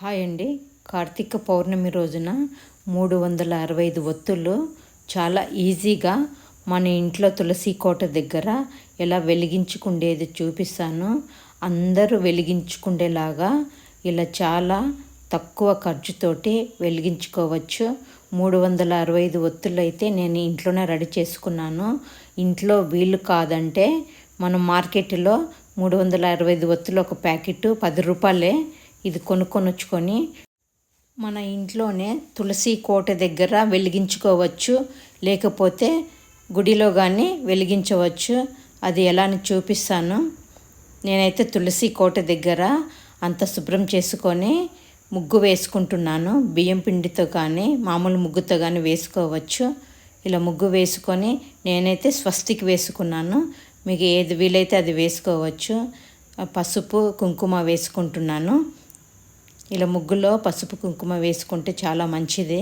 Hi అండి. కార్తీక పౌర్ణమి రోజున మూడు వందల అరవై ఐదు ఒత్తులు చాలా ఈజీగా మన ఇంట్లో తులసి కోట దగ్గర ఎలా వెలిగించుకుండేది చూపిస్తాను. అందరూ వెలిగించుకుండేలాగా ఇలా చాలా తక్కువ ఖర్చుతోటి వెలిగించుకోవచ్చు. మూడు వందల అరవై ఐదు ఒత్తులు అయితే నేను ఇంట్లోనే రెడీ చేసుకున్నాను. ఇంట్లో వీలు కాదంటే మనం మార్కెట్లో మూడు వందల అరవై ఐదు ఒత్తులు ఒక ప్యాకెట్ పది రూపాయలే ఇది కొనుక్కొని వచ్చుకొని మన ఇంట్లోనే తులసి కోట దగ్గర వెలిగించుకోవచ్చు. లేకపోతే గుడిలో కానీ వెలిగించవచ్చు. అది ఎలా అని చూపిస్తాను. నేనైతే తులసి కోట దగ్గర అంత శుభ్రం చేసుకొని ముగ్గు వేసుకుంటున్నాను. బియ్యం పిండితో కానీ మామూలు ముగ్గుతో కానీ వేసుకోవచ్చు. ఇలా ముగ్గు వేసుకొని నేనైతే స్వస్తికి వేసుకున్నాను. మీకు ఏది వీలైతే అది వేసుకోవచ్చు. పసుపు కుంకుమ వేసుకుంటున్నాను. ఇలా ముగ్గులో పసుపు కుంకుమ వేసుకుంటే చాలా మంచిది.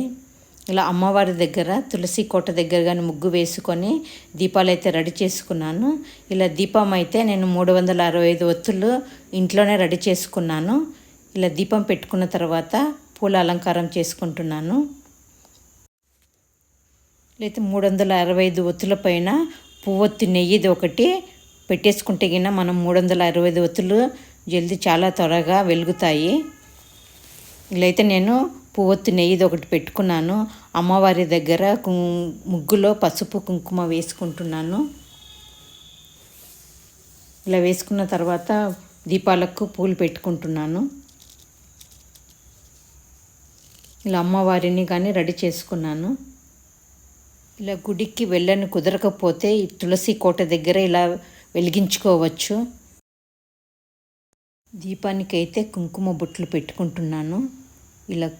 ఇలా అమ్మవారి దగ్గర తులసి కోట దగ్గర కానీ ముగ్గు వేసుకొని దీపాలు అయితే రెడీ చేసుకున్నాను. ఇలా దీపం అయితే నేను మూడు వందల అరవై ఐదు ఒత్తులు ఇంట్లోనే రెడీ చేసుకున్నాను. ఇలా దీపం పెట్టుకున్న తర్వాత పూల అలంకారం చేసుకుంటున్నాను. లేకపోతే మూడు వందల అరవై ఐదు ఒత్తుల పైన పువ్వొత్తి నెయ్యిది ఒకటి పెట్టేసుకుంటే గిన మనం మూడు వందల అరవై ఐదు ఒత్తులు జల్దీ చాలా త్వరగా వెలుగుతాయి. ఇలా అయితే నేను పువ్వొత్తు నెయ్యిది ఒకటి పెట్టుకున్నాను. అమ్మవారి దగ్గర ముగ్గులో పసుపు కుంకుమ వేసుకుంటున్నాను. ఇలా వేసుకున్న తర్వాత దీపాలకు పూలు పెట్టుకుంటున్నాను. ఇలా అమ్మవారిని కానీ రెడీ చేసుకున్నాను. ఇలా గుడికి వెళ్ళని కుదరకపోతే తులసి కోట దగ్గర ఇలా వెలిగించుకోవచ్చు. దీపానికైతే కుంకుమ బొట్లు పెట్టుకుంటున్నాను. ఇలా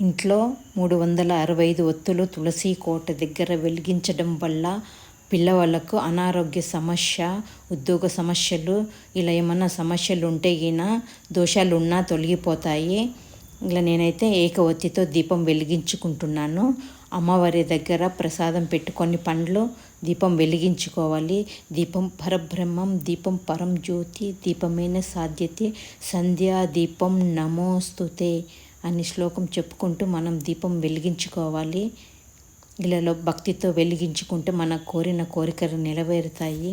ఇంట్లో మూడు వందల అరవై ఐదు ఒత్తులు తులసి కోట దగ్గర వెలిగించడం వల్ల పిల్లవాళ్ళకు అనారోగ్య సమస్య ఉద్యోగ సమస్యలు ఇలా ఏమన్నా సమస్యలు ఉంటే ఈయన దోషాలు ఉన్నా తొలగిపోతాయి. ఇలా నేనైతే ఏకవత్తితో దీపం వెలిగించుకుంటున్నాను. అమ్మవారి దగ్గర ప్రసాదం పెట్టుకొని పండ్లు దీపం వెలిగించుకోవాలి. దీపం పరబ్రహ్మం దీపం పరం జ్యోతి దీపమైన సాధ్యతే సంధ్యా దీపం నమోస్తుతే అని శ్లోకం చెప్పుకుంటూ మనం దీపం వెలిగించుకోవాలి. ఇళ్ళలో భక్తితో వెలిగించుకుంటే మన కోరిన కోరికలు నెరవేరుతాయి.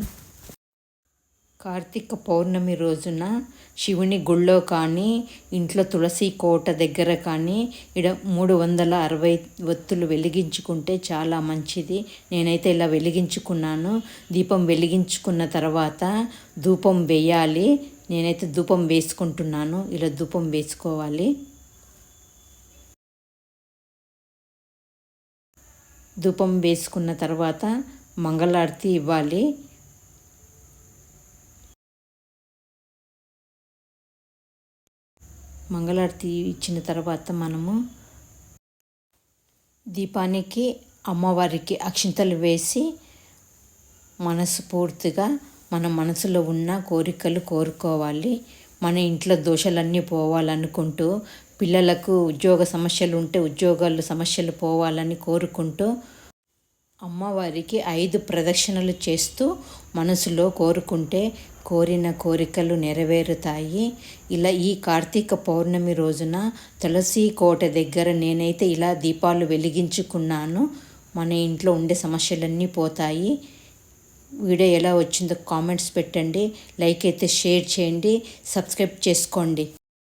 కార్తీక పౌర్ణమి రోజున శివుని గుళ్ళో కానీ ఇంట్లో తులసి కోట దగ్గర కానీ ఇడ మూడు వందల అరవై ఒత్తులు వెలిగించుకుంటే చాలా మంచిది. నేనైతే ఇలా వెలిగించుకున్నాను. దీపం వెలిగించుకున్న తర్వాత ధూపం వేయాలి. నేనైతే ధూపం వేసుకుంటున్నాను. ఇలా ధూపం వేసుకోవాలి. ధూపం వేసుకున్న తర్వాత మంగళారతి ఇవ్వాలి. మంగళారతి ఇచ్చిన తర్వాత మనము దీపానికి అమ్మవారికి అక్షింతలు వేసి మనసు పూర్తిగా మన మనసులో ఉన్న కోరికలు కోరుకోవాలి. మన ఇంట్లో దోషాలన్నీ పోవాలనుకుంటూ పిల్లలకు ఉద్యోగ సమస్యలు ఉంటే ఉద్యోగాలు సమస్యలు పోవాలని కోరుకుంటూ అమ్మవారికి ఐదు ప్రదక్షిణలు చేస్తూ మనసులో కోరుకుంటే కోరిన కోరికలు నెరవేరుతాయి. ఇలా ఈ కార్తీక పౌర్ణమి రోజున తులసి కోట దగ్గర నేనైతే ఇలా దీపాలు వెలిగించుకున్నాను. మన ఇంట్లో ఉండే సమస్యలన్నీ పోతాయి. వీడియో ఎలా వచ్చిందో కామెంట్స్ పెట్టండి. లైక్ అయితే షేర్ చేయండి. సబ్స్క్రైబ్ చేసుకోండి.